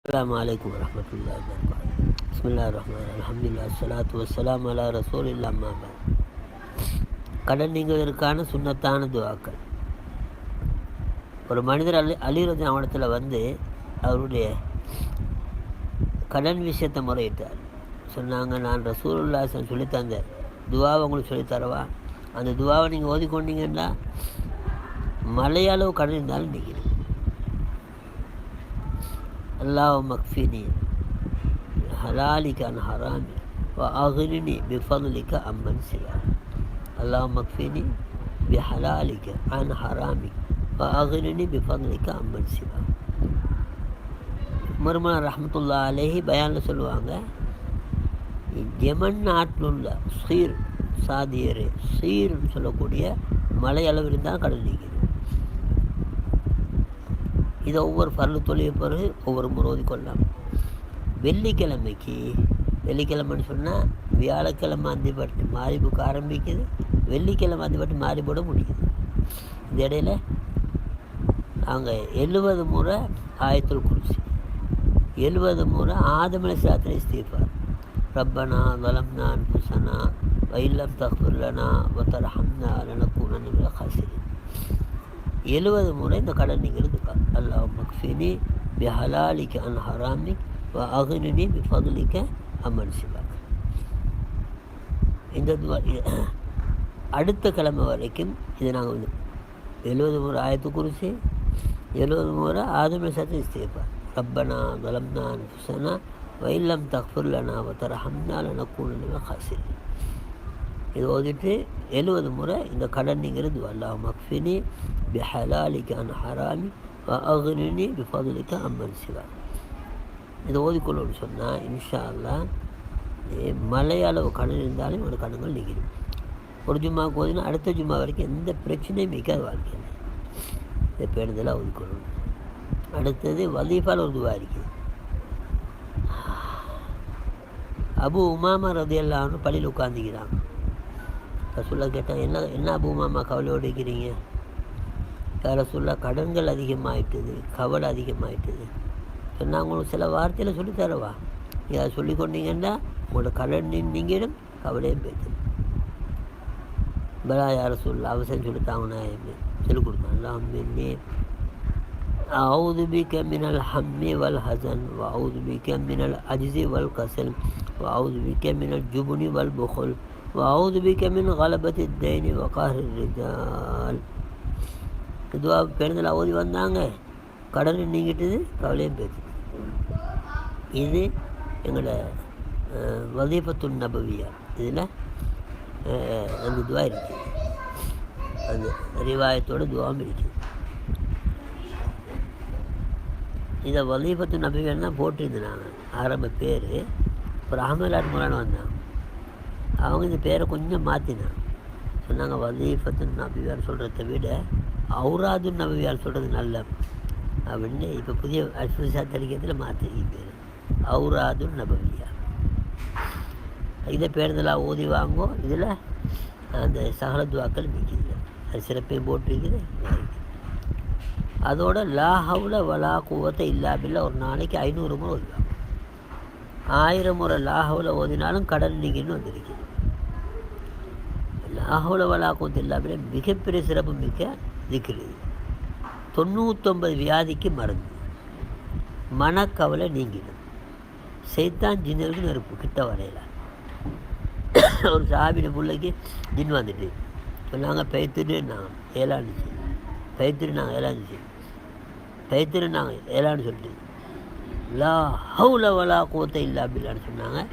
السلام عليكم ورحمة الله وبركاته بسم الله الرحمن الرحيم الحمد لله الصلاة والسلام على رسول الله அம்மா பாத் கடன் நீங்குவதற்கான சுண்ணத்தான துவாக்கள் ஒரு மனிதர் அலி அலிரதி அவனத்தில் வந்து அவருடைய கடன் விஷயத்தை முறையிட்டார் சொன்னாங்க நான் ரசூலுல்லாசன் சொல்லி தந்த துவாவை உங்களுக்கு சொல்லித் தரவா அந்த துவாவை நீங்கள் ஓதிக்கொண்டீங்கன்னா மலையளவு கடன் இருந்தாலும் நிற்கிறேன் اللهم اكفني حلالك عن حرامي وأغنني بفضلك عمن سواك اللهم اكفني بحلالك عن حرامك وأغنني بفضلك عمن سواك மருமனா ரஹமத்துல்லா அலேஹி பயானில் சொல்லுவாங்க யமன் நாட்டில் உள்ள சீர் சாதியர் சீர்னு சொல்லக்கூடிய மலை அளவு இருந்தால் கடல் நீக்குது இதை ஒவ்வொரு பரலு தொழில் பிறகு ஒவ்வொரு முறை ஓதிக்கொள்ளலாம் வெள்ளிக்கிழமைக்கு வெள்ளிக்கிழமைன்னு சொன்னால் வியாழக்கிழமை அந்திப்பட்டு மாறிப்புக்கு ஆரம்பிக்குது வெள்ளிக்கிழமை அந்திப்பட்டு மாறி போட முடியுது. இந்த இடையில நாங்கள் எழுபது முறை ஆயத்தில் குறிச்சி எழுபது முறை ஆதமலை சாத்திரை ஸ்தீபார் ரப்பனா வலம்னா அன்புசனா வைல்லம் தஹ்புல்லனா வத்தரஹம்னா லனக்கூன ஹசிரி எழுபது முறை இந்த கடன் நீங்கள் இருந்துக்கார் அல்லாஹ் மக்ஃபினி பி ஹலாலிக்க அன் ஹராமிக் வ அகுனினி பி ஃபதுலிக்க அம்மன் சிவாக். இந்த அடுத்த கிழமை வரைக்கும் இதை நாங்கள் வந்து எழுபது முறை ஆயத்து குறித்து எழுபது முறை ஆதம சத்து இஸ்தேப்பார் ரப்பனா வலம்னா அன்புசனா தக்ஃபுர்லனா தஃபுர்லனா வத்தரஹம்னா லனக்கூன ஹசிரி இது ஓதிட்டு எழுபது முறை இந்த கடன் நீங்கிறது அல்லாஹ் மக்ஃபினி பி ஹலாலிக்கான ஹராமி அகுனினி பி ஃபதுலிக்க அம்மன் சிவா. இதை ஓதிக்கொள்ளணும்னு சொன்னால் இன்ஷா அல்லா மலையளவு கடன் இருந்தாலும் ஒரு கடன்கள் நீங்கிடும் ஒரு ஜும்மாவுக்கு ஓதினா அடுத்த ஜும்மா வரைக்கும் எந்த பிரச்சனையும் மிக்காது வாழ்க்கையில் இதை பேருந்தெல்லாம் ஓதிக்கொள்ளணும். அடுத்தது வலீஃபால் ஒரு துவா இருக்குது. அபு உமாமா ரதியல்லான்னு பள்ளியில் உட்காந்துக்கிறாங்க ரசுல்லா கேட்டால் என்ன என்ன பூமாமா கவலையோடு இருக்கிறீங்க? வேறு சொல்ல கடன்கள் அதிகமாகிட்டுது கவலை அதிகமாகிட்டுது சொன்னால் உங்களுக்கு சில வார்த்தையில் சொல்லித்தரவா நீங்கள் அதை சொல்லி கொண்டீங்கன்னா உங்களோட கடன் நீங்கிடும் கவலையும் போயிடும். பலா யார சொல்ல அவசியம் சொல்லித்தாங்கண்ணா சொல்லிக் கொடுத்தாங்களா அம்மின்னே அவுது பி கெமினல் ஹம்மி வல் ஹசன் அவுது பி கெமினல் அஜிசி வல் கசல் அவுது பி கெமினல் ஜுபுனி வல் புகொல் وأعوذ بك من غلبة الدين وقهر الرجال இதுவா பெருந்தல் ஓதி வந்தாங்க கடன் நீங்கிட்டது கவலையும் பேசுது இது எங்களோட வதீபத்துல் நபவியா இதில் அந்த துவா இருக்குது அந்த ரிவாயத்தோட துவாவும் இருக்குது இதை வலீபத்து நபிகள் தான் போட்டிருந்தாங்க ஆரம்ப பேர் ஒரு அகமலாட் முரான் வந்தாங்க அவங்க இந்த பேரை கொஞ்சம் மாற்றினான் சொன்னாங்க வலீஃபத்து நபியார் சொல்கிறத விட அவுராதுன் நபியார் சொல்கிறது நல்ல. அப்படின்னு இப்போ புதிய புதுசாக தரிக்கிறதுல மாற்றி பேர் அவுராதுன் நபவியா இதை பேருந்தெல்லாம் ஓதி வாங்கும் இதில் அந்த சகலத்வாக்கள் மிக்குது. அது சிறப்பையும் போட்டிருக்குது அதோட லாஹவுல வலா கூவத்தை இல்லாமல் ஒரு நாளைக்கு ஐநூறு முறை ஓதுவாங்க ஆயிரம் முறை லாஹவுல ஓதினாலும் கடன் நீங்கன்னு வந்திருக்குது. லாஹவுல வலா மிகப்பெரிய சிறப்பு மிக்க இருக்கிறது தொண்ணூற்றொம்பது வியாதிக்கு மருந்து. மனக்கவலை நீங்கிடும். சைத்தான் ஜின்னருக்கு நெருப்பு கிட்ட வரையில. ஒரு சாபின பிள்ளைக்கு ஜின் வந்துட்டு. சொன்னாங்க பெய்த்துட்டு நான் ஏலாண்டுச்சு பெய்த்துட்டு நாங்கள் ஏழாந்துச்சு பெய்த்துட்டு நாங்கள் ஏலான்னு சொல்லிட்டு. லா ஹவுல வலா கோத்தை இல்லை அப்படிலான்னு சொன்னாங்க.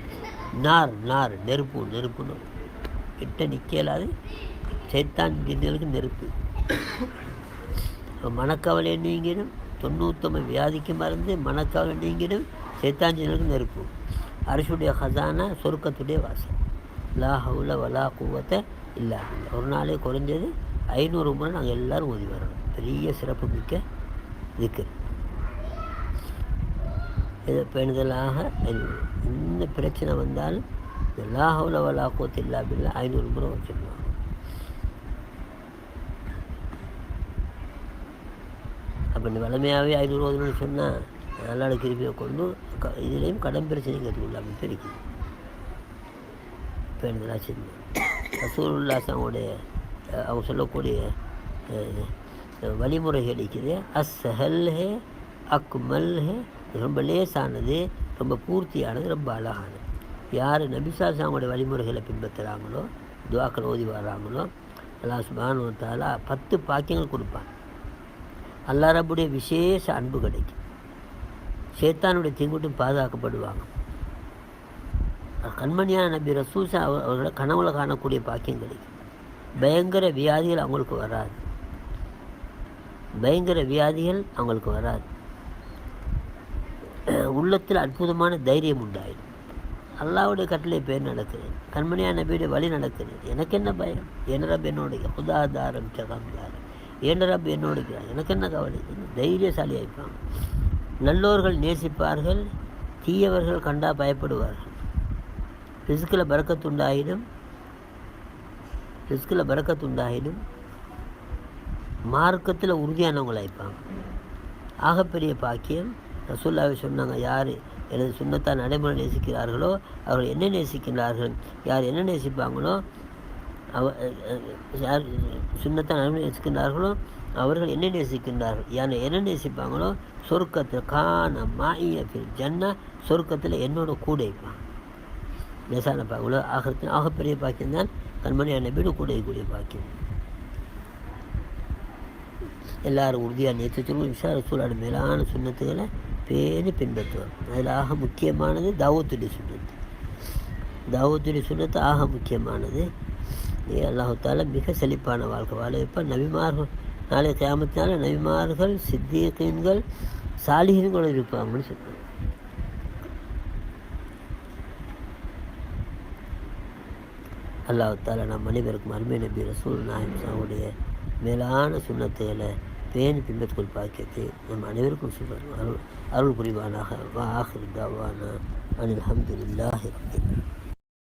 நார் நார் நெருப்பு நெருப்புன்னு. கிட்ட நிற்கலாது சைத்தான் ஜின்னலுக்கு நெருப்பு. மனக்கவலை நீங்கிடும். தொண்ணூத்தொம்பது வியாதிக்கு மருந்து மனக்கவலை நீங்கிடும். சைத்தான் ஜின்னலுக்கு நெருப்பு. அரசுடைய ஹசானா சொருக்கத்துடைய வாசல். லா ஹவுல வலா கூவத்தை இல்லை. ஒரு நாளே குறைஞ்சது ஐநூறு முறை நாங்கள் எல்லோரும் ஓதி வரணும். பெரிய சிறப்பு மிக்க இதுக்கு இதை பெணுதலாக என்ன பிரச்சனை வந்தாலும் இந்த லாஹவுல வலா கோத்து இல்லா அப்படின்னா ஐநூறு முறை வச்சுருந்தோம் அப்போ இந்த வளமையாகவே ஐநூறு ஓதணும்னு சொன்னால் நல்லாடு கிருப்பியை கொண்டு க இதுலேயும் கடன் பிரச்சனை கேட்டுக்கொள்ள இப்போ இருக்குது பேணுதலாக செஞ்சு ரசூலுல்லாசனுடைய அவங்க சொல்லக்கூடிய வழிமுறைகள் இருக்குது. அஸ்ஸஹல் ஹே அக்மல் ஹே ரொம்ப லேசானது ரொம்ப பூர்த்தியானது ரொம்ப அழகானது. யார் நபிசாசாவுடைய வழிமுறைகளை பின்பற்றுறாங்களோ துவாக்கள் ஓதி வர்றாங்களோ அல்லா சுபானுவத்தால் பத்து பாக்கியங்கள் கொடுப்பான். அல்லா ரப்புடைய விசேஷ அன்பு கிடைக்கும். சேத்தானுடைய தீங்குட்டும் பாதுகாக்கப்படுவாங்க. கண்மணியான நபி ரசூசா அவர்களை கனவுல காணக்கூடிய பாக்கியம் கிடைக்கும். பயங்கர வியாதிகள் அவங்களுக்கு வராது. பயங்கர வியாதிகள் அவங்களுக்கு வராது. உள்ளத்தில் அற்புதமான தைரியம் உண்டாயிடும். அல்லாவுடைய கட்டளை பேர் நடக்குது. கண்மணியான நபியுடைய வழி நடக்குது. எனக்கு என்ன பயம்? என் ரப் என்னோட உதாதாரம் சகாந்தாரம் என் ரப் என்னோட எனக்கு என்ன கவலை? தைரியசாலி ஆயிப்பாங்க. நல்லோர்கள் நேசிப்பார்கள் தீயவர்கள் கண்டா பயப்படுவார்கள். ரிஸ்கில் பறக்கத்துண்டாயினும் ரிஸ்கில் பறக்கத்துண்டாயினும் மார்க்கத்தில் உறுதியானவங்களாயிப்பாங்க. ஆகப்பெரிய பாக்கியம். ரசூல்லாவை சொன்னாங்க யார்? எனது சுண்ணத்தா நடைமுறை நேசிக்கிறார்களோ அவர்கள் என்ன நேசிக்கிறார்கள் யார் என்ன நேசிப்பாங்களோ அவ யார் சுண்ணத்தான் நடைமுறை நேசிக்கின்றார்களோ அவர்கள் என்ன நேசிக்கின்றார்கள். யானை என்ன நேசிப்பாங்களோ சொர்க்கத்தில் காண மாய ஜன்னா சொர்க்கத்தில் என்னோட கூட இருப்பான். லேசான ஆகத்தின் ஆகப்பெரிய பாக்கியம் தான் கண்மணியான வீடு கூட இருக்கக்கூடிய பாக்கியம். எல்லாரும் உறுதியாக நேற்று விசார சூழால் மேலான சுண்ணத்துகளை பேணி பின்பற்றுவோம் அதில் ஆக முக்கியமானது தாவத்துடைய சுண்ணத்து. தாவத்துடைய சுண்ணத்து ஆக முக்கியமானது. அல்லாஹால மிக செழிப்பான வாழ்க்கை. வாழ வைப்பால் நபிமார்கள் நாளை கிராமத்தினால நபிமார்கள் சித்தியக்கீன்கள் சாலிகன்களும் இருப்பாங்கன்னு சொல்லுவாங்க அல்லாஹால நம் அனைவருக்கும் அருமை நபி ரசூல் நாயம்சாவுடைய மேலான சுண்ணத்துகளை பேணி பின்பற்றுக்கொள் பாக்கியத்தை நம் அனைவருக்கும் சொல்வார் அருள் அருள் புரிவானாக வா ஆஹிர் தாவானா அனில் அஹமதுல்லாஹி ரபின்